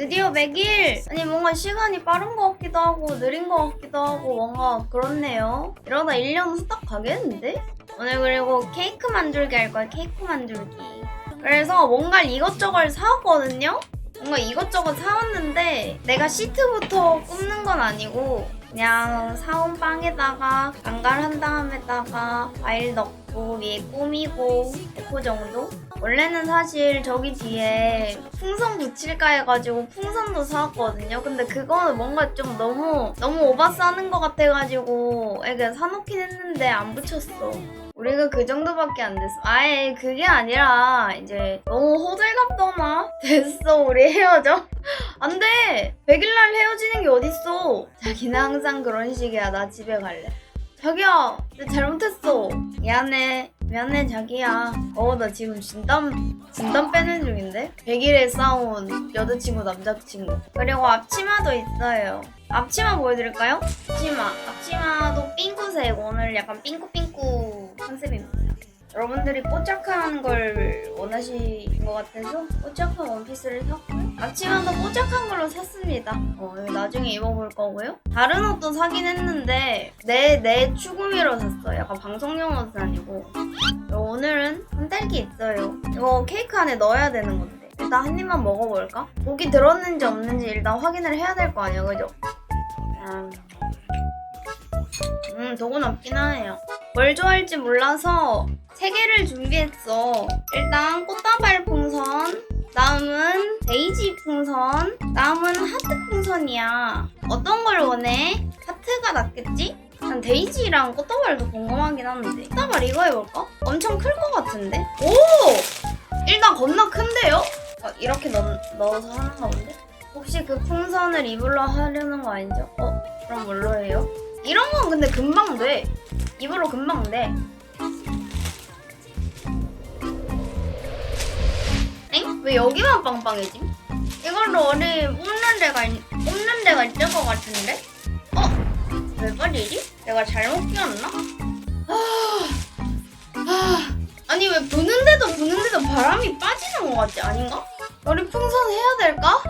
드디어 100일! 아니 뭔가 시간이 빠른 것 같기도 하고 느린 것 같기도 하고 뭔가 그렇네요. 이러다 1년 후딱 가겠는데? 오늘 그리고 케이크 만들기 할 거야 케이크 만들기. 그래서 뭔가 이것저것 사왔거든요? 뭔가 이것저것 사왔는데 내가 시트부터 굽는 건 아니고 그냥 사온 빵에다가 반갈한 다음에다가 과일 넣고 위에 꾸미고 데코 정도? 원래는 사실 저기 뒤에 풍선 붙일까 해가지고 풍선도 사왔거든요. 근데 그거는 뭔가 좀 너무 너무 오바 싸는 것 같아가지고 이게 사놓긴 했는데 안 붙였어. 우리가 그 정도밖에 안 됐어. 아예 그게 아니라 이제 너무 호들갑 떠나? 됐어 우리 헤어져. 안 돼. 100일날 헤어지는 게 어딨어. 자기는 항상 그런 식이야. 나 집에 갈래. 자기야, 내가 잘못했어. 미안해. 미안해, 자기야. 어, 나 지금 진땀, 진땀 빼는 중인데? 100일에 싸운 여자친구, 남자친구. 그리고 앞치마도 있어요. 앞치마 보여드릴까요? 앞치마. 앞치마도 핑크색. 오늘 약간 핑크핑크 컨셉입니다. 여러분들이 뽀짝한 걸 원하신 것 같아서 뽀짝한 원피스를 샀고요. 앞치마도 뽀짝한 걸로 샀습니다. 어, 나중에 입어볼 거고요. 다른 옷도 사긴 했는데 내, 내 추구미로 샀어. 약간 방송용 옷은 아니고. 그리고 오늘은 한달기 있어요. 이거 케이크 안에 넣어야 되는 건데. 일단 한 입만 먹어볼까? 고기 들었는지 없는지 일단 확인을 해야 될 거 아니야, 그죠? 음, 음 도군 없긴 하네요. 뭘 좋아할지 몰라서 세 개를 준비했어. 일단 꽃다발 풍선, 다음은 데이지 풍선, 다음은 하트 풍선이야. 어떤 걸 원해? 하트가 낫겠지? 난 데이지랑 꽃다발도 궁금하긴 한데. 꽃다발 이거 해볼까? 엄청 클 것 같은데? 오! 일단 겁나 큰데요? 어, 이렇게 넣, 넣어서 하는가 본데? 혹시 그 풍선을 이불로 하려는 거 아니죠? 어? 그럼 뭘로 해요? 이런 건 근데 금방 돼. 이불로 금방 돼. 엥? 왜 여기만 빵빵해지? 이걸로 어디 뽑는 데가 있, 뽑는 데가 있을 것 같은데? 어? 왜 빠지지? 내가 잘못 끼웠나? 아, 아, 아니 왜 부는데도 부는데도 바람이 빠지는 것 같지? 아닌가? 우리 풍선 해야 될까?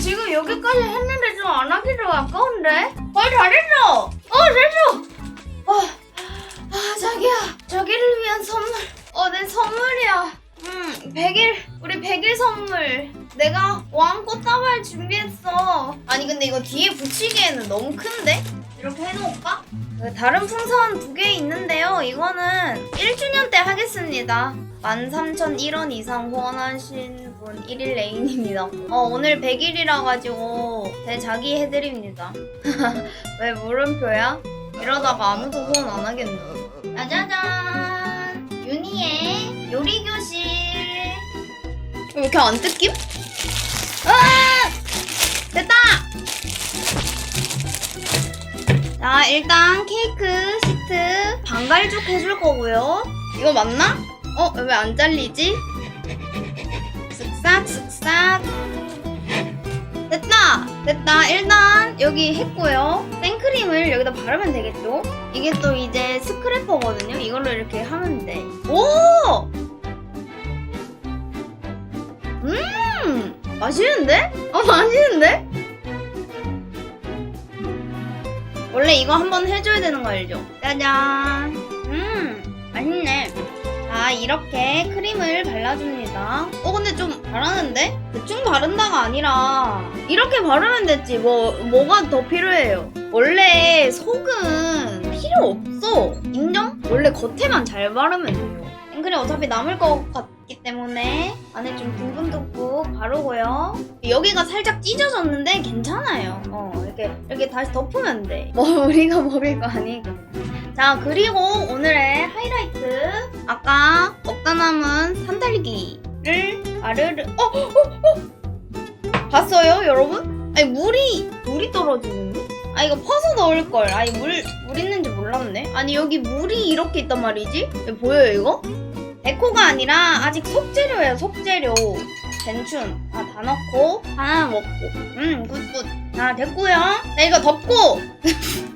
지금 여기까지 했는데 좀 안 하기로 아까운데? 어 잘했어. 어 됐어 어, 아 자기야. 자기를 위한 선물. 어 내 선물이야. 음 100일 우리 100일 선물. 내가 왕꽃다발 준비했어. 아니 근데 이거 뒤에 붙이기에는 너무 큰데? 이렇게 해놓을까? 그 다른 풍선 두 개 있는데요. 이거는 1주년 때 하겠습니다. 13,001원 이상 후원하신 분 1일 레인입니다. 어, 오늘 100일이라 가지고 대자기 해드립니다. 왜 물음표야? 이러다가 아무도 후원 안 하겠네. 짜자잔! 윤희의 요리교실. 왜 이렇게 안 뜯김? 아! 됐다! 자, 일단 케이크 시트 반갈죽 해줄 거고요. 이거 맞나? 어, 왜 안 잘리지? 쓱싹, 쓱싹. 됐다! 됐다. 일단 여기 했고요. 생크림을 여기다 바르면 되겠죠? 이게 또 이제 스크래퍼거든요. 이걸로 이렇게 하면 돼. 오! 음! 맛있는데? 어, 맛있는데? 원래 이거 한번 해줘야 되는 거 알죠? 짜잔. 음, 맛있네. 자, 이렇게 크림을 발라줍니다. 어, 근데 좀 바르는데? 대충 바른다가 아니라, 이렇게 바르면 됐지. 뭐, 뭐가 더 필요해요? 원래 속은 필요 없어. 인정? 원래 겉에만 잘 바르면 돼요. 생크림 어차피 남을 것 같 기 때문에 안에 좀 둥근둥근 바르고요. 여기가 살짝 찢어졌는데 괜찮아요. 어, 이렇게 이렇게 다시 덮으면 돼. 뭐 우리가 먹을 거 아니고. 자 그리고 오늘의 하이라이트 아까 먹다 남은 산딸기를 바르르 어, 어, 어. 봤어요 여러분? 아니 물이 물이 떨어지는데? 아 이거 퍼서 넣을 걸. 아니 물 물 있는지 몰랐네. 아니 여기 물이 이렇게 있단 말이지? 보여요 이거? 데코가 아니라 아직 속재료예요 속재료. 젠춘 아, 다 넣고 하나 먹고 음 굿굿 자 됐고요 자 이거 덮고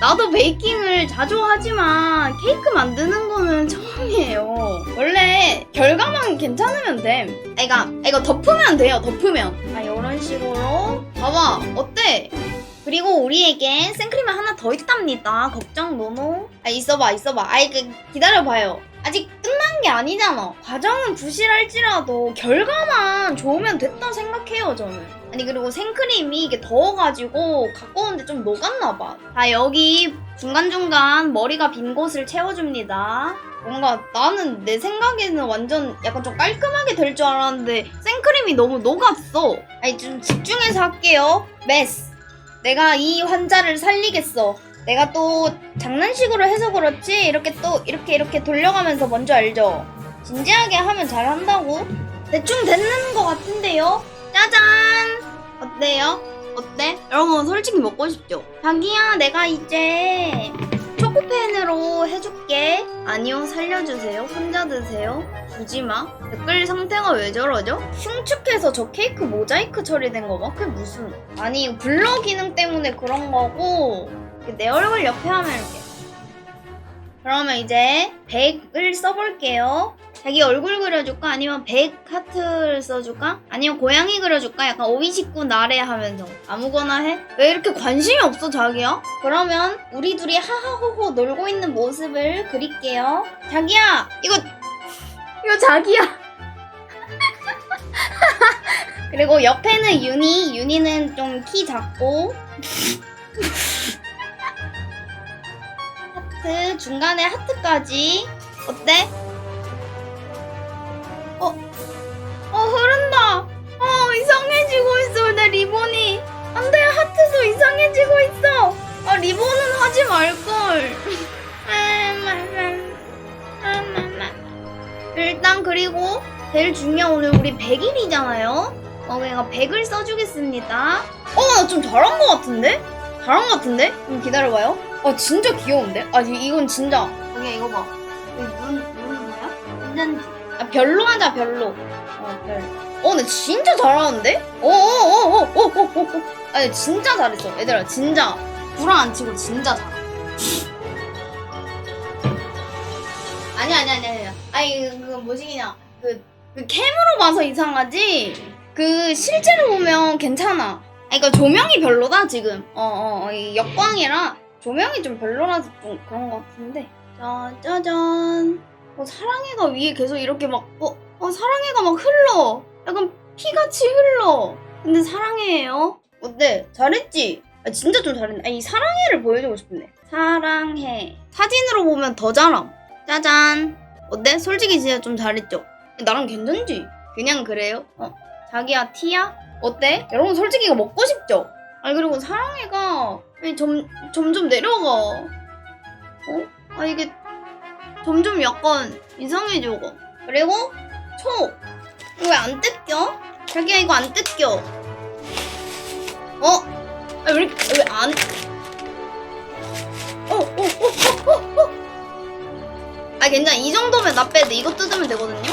나도 베이킹을 자주 하지만 케이크 만드는 거는 처음이에요. 원래 결과만 괜찮으면 돼. 아, 이거, 이거 덮으면 돼요, 덮으면. 아, 이런 식으로. 봐봐, 어때? 그리고 우리에게 생크림이 하나 더 있답니다. 걱정 노노. 아, 있어봐, 있어봐. 아이, 그, 기다려봐요. 아직 끝난 게 아니잖아. 과정은 부실할지라도 결과만 좋으면 됐다 생각해요, 저는. 아니, 그리고 생크림이 이게 더워가지고 갖고 오는데 좀 녹았나봐. 자, 여기 중간중간 머리가 빈 곳을 채워줍니다. 뭔가 나는 내 생각에는 완전 약간 좀 깔끔하게 될 줄 알았는데 생크림이 너무 녹았어. 아니, 좀 집중해서 할게요. 메스. 내가 이 환자를 살리겠어. 내가 또 장난식으로 해서 그렇지 이렇게 또 이렇게 이렇게 돌려가면서 먼저 알죠? 진지하게 하면 잘한다고? 대충 됐는 것 같은데요? 짜잔! 어때요? 어때? 여러분 솔직히 먹고 싶죠? 자기야 내가 이제 초코펜으로 해줄게. 아니요 살려주세요. 혼자 드세요. 주지 마 댓글 상태가 왜 저러죠? 흉측해서 저 케이크 모자이크 처리된 거 봐? 그게 무슨. 아니 블러 기능 때문에 그런 거고. 내 얼굴 옆에 하면 이렇게. 그러면 이제 100을 써볼게요 자기 얼굴 그려줄까? 아니면 100 하트를 써줄까? 아니면 고양이 그려줄까? 약간 오이식구 나래 하면서 아무거나 해? 왜 이렇게 관심이 없어 자기야? 그러면 우리 둘이 하하호호 놀고 있는 모습을 그릴게요 자기야 이거 이거 자기야 그리고 옆에는 윤희 윤희는 좀 키 작고 하트 중간에 하트까지 어때? 리본이. 안돼 하트도 이상해지고 있어. 아 리본은 하지 말걸. 일단 그리고 제일 중요한 오늘 우리 100일이잖아요. 어 그러니까 100을 써주겠습니다. 어 나 좀 잘한 것 같은데? 잘한 것 같은데? 좀 기다려봐요. 어 진짜 귀여운데? 아 이- 이건 진짜. 여기 이거 봐. 여기 눈 눈은 뭐야? 완전 아 별로 하자 별로. 어 별. 어 근데 진짜 잘하는데? 어어어어어어어. 아니 진짜 잘했어 얘들아 진짜 불안 안 치고 진짜 잘해. 아니 아니 아니 아니 아니 그, 그 뭐지 그냥 그, 그 캠으로 봐서 이상하지 그 실제로 보면 괜찮아. 그러니까 조명이 별로다 지금. 어어 어, 이 역광이라 조명이 좀 별로라서 좀 그런 것 같은데. 자 짜잔. 어, 사랑해가 위에 계속 이렇게 막, 어, 어, 사랑해가 막 흘러. 약간 피같이 흘러. 근데 사랑해예요. 어때? 잘했지? 아, 진짜 좀 잘했네. 아, 이 사랑해를 보여주고 싶은데. 사랑해. 사진으로 보면 더 잘함. 짜잔. 어때? 솔직히 진짜 좀 잘했죠? 나랑 괜찮지? 그냥 그래요? 어. 자기야, 티야? 어때? 여러분 솔직히 이거 먹고 싶죠? 아니, 그리고 사랑해가 점, 점점 내려가. 어? 아, 이게 점점 약간 이상해져. 그리고 초. 왜 안 뜯겨? 자기야 이거 안 뜯겨. 어? 아, 왜 이렇게 왜 안? 어, 어, 어, 어. 아 괜찮아 이 정도면 나 빼도 이거 뜯으면 되거든요.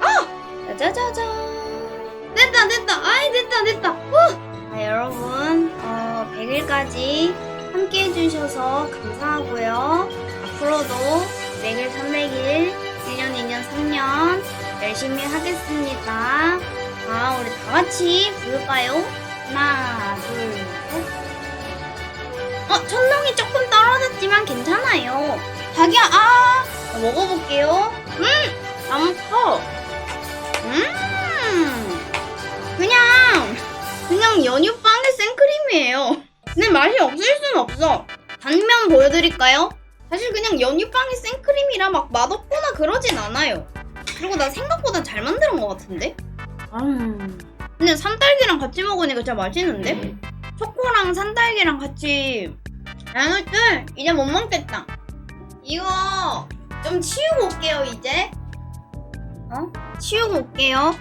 아, 짜자자잔. 됐다 됐다. 아이 됐다 됐다. 후. 아 여러분 어 100일까지 함께 해주셔서 감사하고요. 앞으로도 100일, 300일, 1년, 2년, 3년 열심히 하겠습니다. 자, 우리 다 같이 부를까요? 하나, 둘, 셋. 어, 천둥이 조금 떨어졌지만 괜찮아요. 자기야, 아! 자, 먹어볼게요. 음! 너무 커. 음! 그냥, 그냥 연유빵의 생크림이에요. 근데 맛이 없을 순 없어. 단면 보여드릴까요? 사실 그냥 연유빵이 생크림이라 막 맛없거나 그러진 않아요. 그리고 나 생각보다 잘 만든 것 같은데? 음. 근데 산딸기랑 같이 먹으니까 진짜 맛있는데? 초코랑 산딸기랑 같이 양을들 이제 못 먹겠다. 이거 좀 치우고 올게요 이제. 어? 치우고 올게요.